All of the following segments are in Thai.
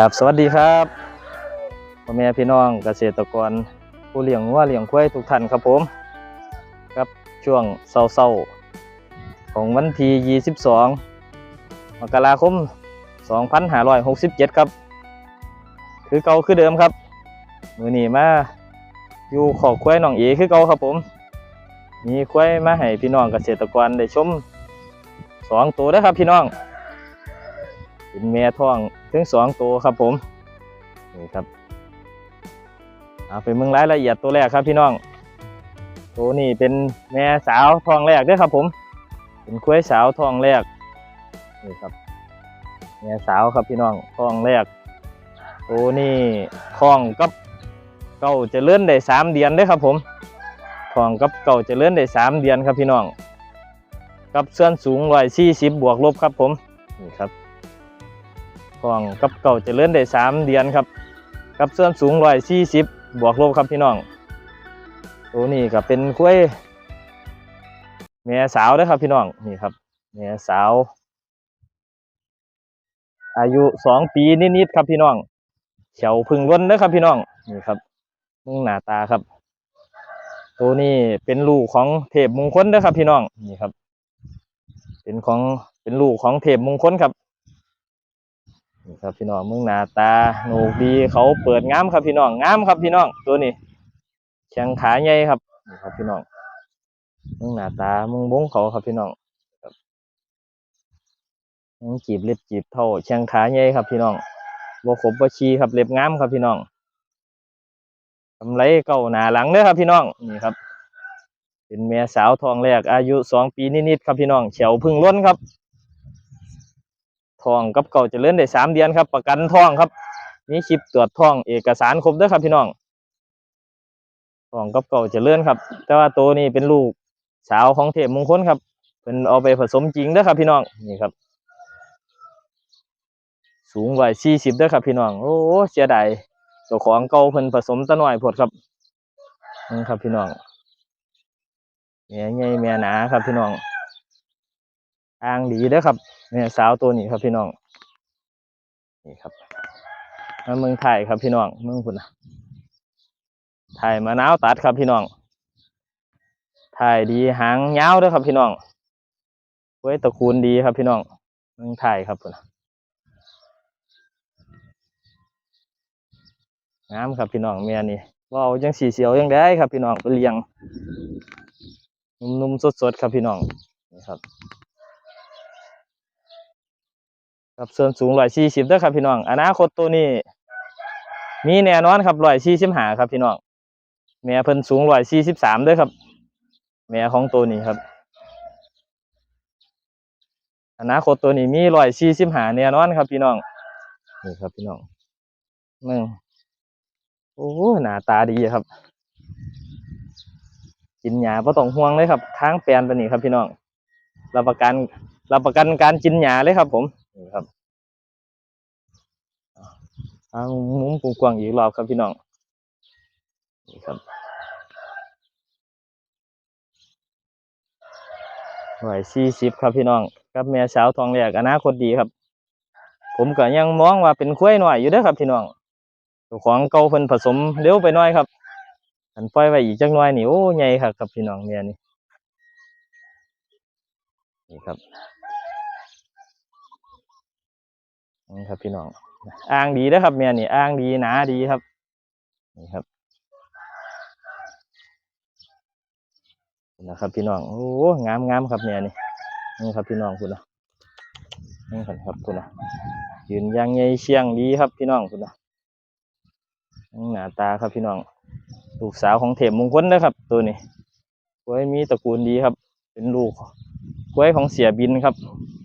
ครับ สวัสดีครับพ่อแม่พี่น้องเกษตรกร ผู้เลี้ยงวัวเลี้ยงควายทุกท่านครับผม ครับช่วงเศร้าๆของวันที่22 มกราคม 2567 ครับ คือเก่าคือเดิมครับ มือหนีมาอยู่ขอกควายน้องเอคือเก่าครับผม มีควายมาให้พี่น้องเกษตรกรได้ชมสองตัวเด้อครับพี่น้องเป็นแม่ท้อง ถึงสองตัวครับผมนี่ครับเอาไปเมืองรายละเอียดตัวแรกครับพี่น้องตัวนี้เป็นแม่สาวทองแรกเด้วยครับผม เป็นควายสาวทองแรกนี่ครับแม่สาวครับพี่น้องทองแรกตัวนี้ทองกับเก่าจะเลื่อนได้สามเดือนเด้อครับผมทองกับเก่าจะเลื่อนได้สามเดือนครับพี่น้องกับเส่วนสูงร้อยสี่สิบบวกลบครับผมนี่ครับ ท้องกับเก่าจะเลื่อนได้สามเดือนครับ กับส่วนสูงร้อยสี่สิบบวกลบครับพี่น้องตัวนี้ก็เป็นกล้วยแม่สาวเด้อครับพี่น้องนี่ครับแม่สาว อายุสองปีนิดๆครับพี่น้องเฉาพึ่งล้นเด้อครับพี่น้องนี่ครับมึงหน้าตาครับ ตัวนี้เป็นลูกของเทพมงคลเด้อครับพี่น้องนี่ครับ เป็นของเป็นลูกของเทพมงคลครับ นี่ครับพี่น้องมึงหน้าตาโหนกดีเขาเปิดงามครับพี่น้องงามครับพี่น้องตัวนี้แข้งขาใหญ่ครับนี่ครับพี่น้องมึงหน้าตามึงบงเขาครับพี่น้องมึงจีบเล็บจีบเท่าแข้งขาใหญ่ครับพี่น้องบ่ขบบ่ชีครับเล็บงามครับพี่น้องกำไรเก่าหนาหลังเด้อครับพี่น้องนี่ครับ เป็นแม่สาวทองแรกอายุสองปีนิดๆครับพี่น้องเฉียวพึ่งล้นครับ ทองกับเก่าจะเลื่อนได้สามเดือนครับ ประกันทองครับมีคลิปตรวจทองเอกสารครบด้วยครับพี่น้องทองกับเก่าจะเลื่อนครับ แต่ว่าตัวนี้เป็นลูกสาวของเทพมงคลครับเป็นเอาไปผสมจริงด้อครับ พี่น้องนี่ครับ สูงกว่าสี่สิบด้อครับ พี่น้องโอ้เสียดายเจ้าของเก่าเพิ่นผสมตะหน่อยพดครับนี่ครับพี่น้องแม่ใหญ่แม่หนาครับพี่น้องอ่างดีเด้อครับ เนี่ยสาวตัวนี้ครับพี่น้อง นี่ครับมาเมืองไทยครับพี่น้องเมืองพุ่นนะไทยมะนาวตัดครับพี่น้องไทยดีหางยาวด้วยครับพี่น้องไว้ยตระกูลดีครับพี่น้องเมืองไทยครับพุ่นนะงามครับพี่น้องเมียนี่ว่าวจังสีเสียวยังได้ครับพี่น้องไปเลี้ยงนุ่มๆสดๆครับพี่น้องนี่ครับ ครับส่วนสูงร้อยสี่สิบเด้อครับพี่น้อง อนาคตตัวนี้ มีแน่นอนครับร้อยสี่สิบห้าครับพี่น้องแม่เพิ่นสูงร้อยสี่สิบสามเด้อครับ แม่ของตัวนี้ครับ อนาคตตัวนี้มีร้อยสี่สิบห้าแน่นอนครับ พี่น้องนี่ครับพี่น้องมึงโอ้หน้าตาดีครับ กินหญ้าบ่ต้องห่วงเลยครับค้างแปลนตัวนี้ครับพี่น้องรับประกันรับประกันการกินหญ้าเลยครับผม นี่ครับเอามุมกว้างๆอีกรอบครับพี่น้องนี่ครับร้อยสี่สิบครับพี่น้องกับแม่สาวทองแรกอนาคตดีครับ ผมก็ยังมองว่าเป็นคุ้ยหน่อยอยู่ด้อครับพี่น้องเจ้าของเก่าเพิ่นผสมเร็วไปหน่อยครับอันปล่อยไว้อีกจักหน่อยนี่โอ้ใหญ่ครับครับพี่น้องเนี่ยนี่นี่ครับ นี่ครับพี่น้องอ่างดีนะครับแม่นี่อ่างดีหนาดีครับ นี่ครับนะครับ พี่น้องโอ้งามงามครับแม่นี่นี่ครับพี่น้องคุณนะนี่ครับคุณนะยืนยางใหญ่เชียงดีครับพี่น้องคุณนะหน้าตาครับพี่น้องลูกสาวของเทพมงคลนะครับ ตัวนี้กล้วยมีตระกูลดีครับ เป็นลูกกล้วยของเสียบินครับ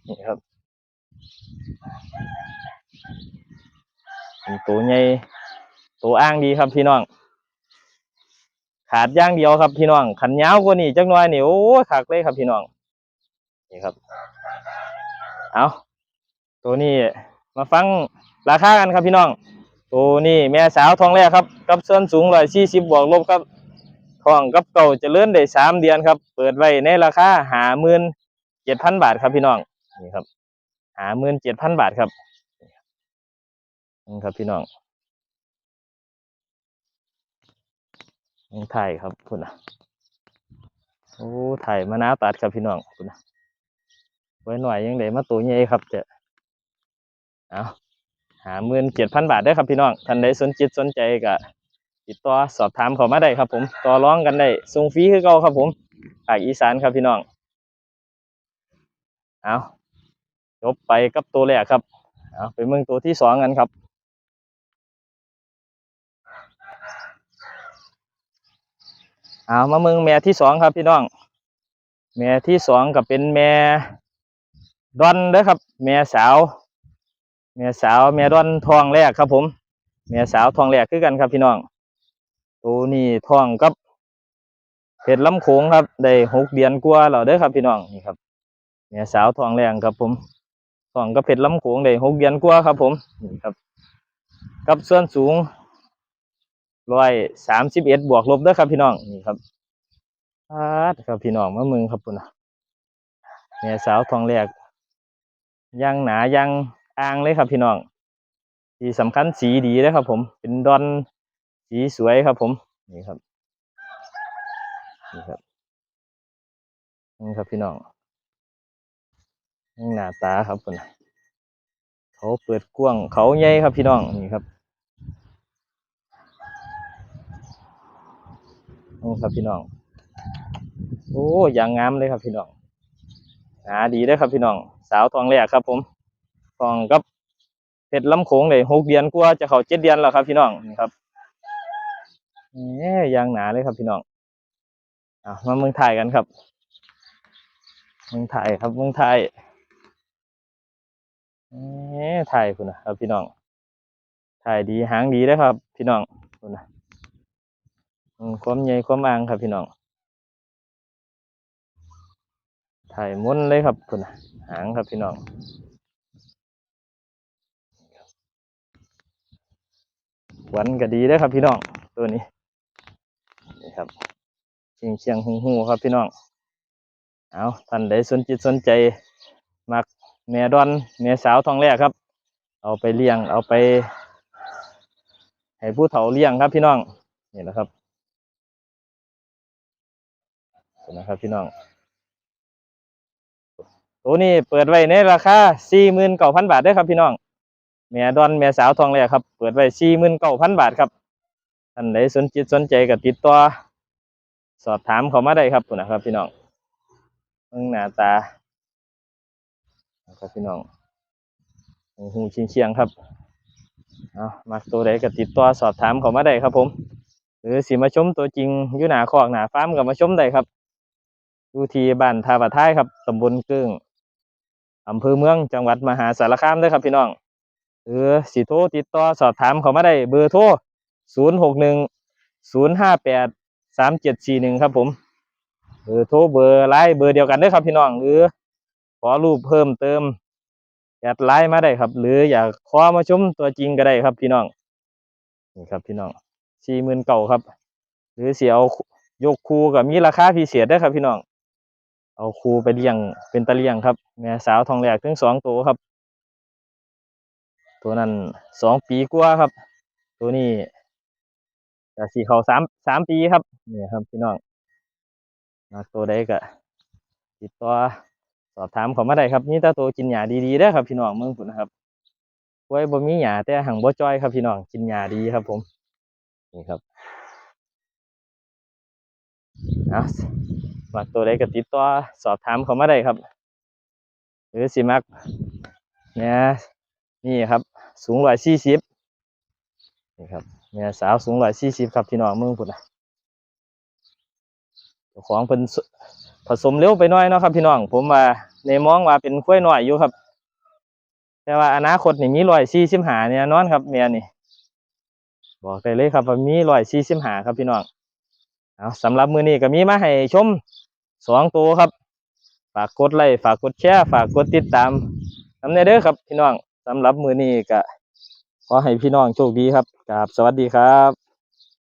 นี่ครับ ตัวใหญ่ตัวอ้างดีครับพี่น้อง ขาดย่างเดียวครับพี่น้อง ขันยาวกว่านี้จักหน่อยนี่โอ้ยคักเลยครับพี่น้อง นี่ครับ เอาตัวนี้มาฟังราคากันครับพี่น้อง ตัวนี้แม่สาวทองแรกครับ กับส่วนสูงร้อยสี่สิบบวกลบครับทองกับเก่าจะเลื่อนได้สามเดือนครับ เปิดไว้ในราคาหาหมื่นเจ็ดพันบาทครับพี่น้อง นี่ครับ หาหมื่นเจ็ดพันบาทครับนี่ครับพี่น้องยังถ่ายครับพุ่นะโอ้ถ่ายมะนาวตัดครับพี่น้องพุ่นะไว้หน่อยยังไดมาตัวใหญ่ครับเจ้เอาหาหมื่นเจ็ดพันบาทได้ครับพี่น้องท่านใดสนจิตสนใจก็ติดต่อสอบถามเขามาได้ครับ ผมต่อร้องกันได้ส่งฟรีคือเก่าครับ ผมภาคอีสานครับพี่น้องเอา จบไปกับตัวแรกครับเอาไปเมืองตัวที่สองกันครับเอามาเมืองแม่ที่สองครับพี่น้อง แม่ที่สองก็เป็นแม่ดอนเด้อครับ แม่สาว แม่สาวแม่ดอนทองแรกครับ ผม แม่สาวทองแรกคือกันครับพี่น้อง ตัวนี้ทองกับเพชรลำโขงครับ ได้หกเดือนกว่าแล้วเด้อครับพี่น้องนี่ครับแม่สาวทองแรงครับผม ทองกับเพชรลำโขงได้หกเดือนกว่าครับ ผมนี่ครับ กับส่วนสูงร้อยสามสิบเอ็ดบวกลบด้อครับพี่น้องนี่ครับปาดครับพี่น้องมามืองครับพุ่นนะแม่สาวทองแรกยังหนายังอ่างเลยครับพี่น้องที่สำคัญสีดีเลยครับ ผม เป็นดอนสีสวยครับ ผมนี่ครับนี่ครับนี่ครับพี่น้อง หน้าตาครับพุ่นเขาเปิดกว้างเขาใหญ่ครับพี่น้องนี่ครับนี่ครับพี่น้อง โอ้อย่างงามเลยครับพี่น้องหาดีเลยครับพี่น้อง สาวทองแรกครับ ผมทองกับเพชรลำโขงเลยหกเดือนกว่าจะเข้าเจ็ดเดือนแล้วครับ พี่น้องนี่ครับนี่ยางหนาเลยครับพี่น้องอะมาเมืองไทยกันครับ เมืองไทยครับเมืองไทย นี่ไทยคุณนะครับพี่น้อง ถ่ายดีหางดีเลยครับ พี่น้องคุณนะความใหญ่ความอ่างครับพี่น้อง ถ่ายม้นเลยครับคุณนะหางครับพี่น้องวันก็ดีเด้ครับพี่น้องตัวนี้นี่ครับเชียงเชียงหูหูครับพี่น้อง เอาท่านใดสนจิตสนใจมัก แม่ดอนแม่สาวทองแรกครับ เอาไปเลี้ยงเอาไป ให้ผู้เฒ่าเลี้ยงครับพี่น้องนี่แหละครับนะครับพี่น้องตัวนี้เปิดไว้ในราคาสี่หมื่นเก้าพันบาทด้อครับพี่น้องแม่ดอนแม่สาวทองแรกครับ เปิดไว้สี่หมื่นเก้าพันบาทครับท่านใดสนจิตสนใจก็ติดต่อสอบถามเขามาได้ครับนะครับพี่น้องเบิ่งหน้าตา นะครับพี่น้องหูเชียงเชียงๆครับเอามาตัวใดก็ติดต่อสอบถามเขามาได้ครับผม หรือสิมาชมตัวจริงอยู่หนาคอกหนาฟาร์มก็มาชมได้ครับดูทีบ้านทาบะท้ายครับตำบลกึ่งอำเภอเมืองจังหวัดมหาสารคามด้อครับพี่น้อง หรือสิโทรติดต่อสอบถามเขามาได้เบอร์โทรศูนย์หกหนึ่งศูนย์ห้าแปดสามเจ็ดสี่หนึ่งครับผมเบอร์โทรเบอร์ไลน์เบอร์เดียวกันด้อครับพี่น้อง หรือ ขอรูปเพิ่มเติมแอดไลน์มาได้ครับ หรืออยากขอมาชมตัวจริงก็ได้ครับ พี่น้องนี่ครับพี่น้องสี่หมื่นเก่าครับ หรือเสียเอายกคูกับมีราคาพิเศษได้ครับ พี่น้อง เอาครูไปเลี้ยงเป็นตะเลี้ยงครับแม่สาวทองแหลกถึงสองตัวครับ ตัวนั้นสองปีกว่าครับ ตัวนี้จะสี่เขาสามสามปีครับนี่ครับ พี่น้องมาตัวใดก็ติดต่อ อบถามเขามาได้ครับนี่ตาตัวกินหญ้าดีๆได้ครับ พี่น้องเมืองพุ่นนะครับไว้บ่มีหญ้าแต่หังบ่จ้อยครับพี่น้องกินหญ้าดีครับ ผมนี่ครับเอามักตัวใดก็ติดต่อสอบถามเขามาได้ครับ หรือสิมักเนี่ยนี่ครับ สูงร้อยสี่สิบนี่ครับเนี่ยสาวสูงร้อยสี่สิบครับพี่น้องเมืองพุ่นนะของเพิ่นผสมเร็วไปหน้อยเนาะครับพี่น้อง ผมว่า ในมองว่าเป็นกล้วยน้อยอยู่ครับ แต่ว่าอนาคตนี่มีรอยสี่สิบหาเนี่ยนอนครับเมียนี่ บอกได้เลยครับว่ามีรอยสี่สิบหาครับพี่น้องเอาสำหรับมือนี้ก็มีมาให้ชมสองตัวครับ ฝากกดไลค์ฝากกดแชร์ฝากกดติดตามนำเนเด้อครับพี่น้องสำหรับมือนี้ก็ขอให้พี่น้องโชคดีครับกราบสวัสดีครับ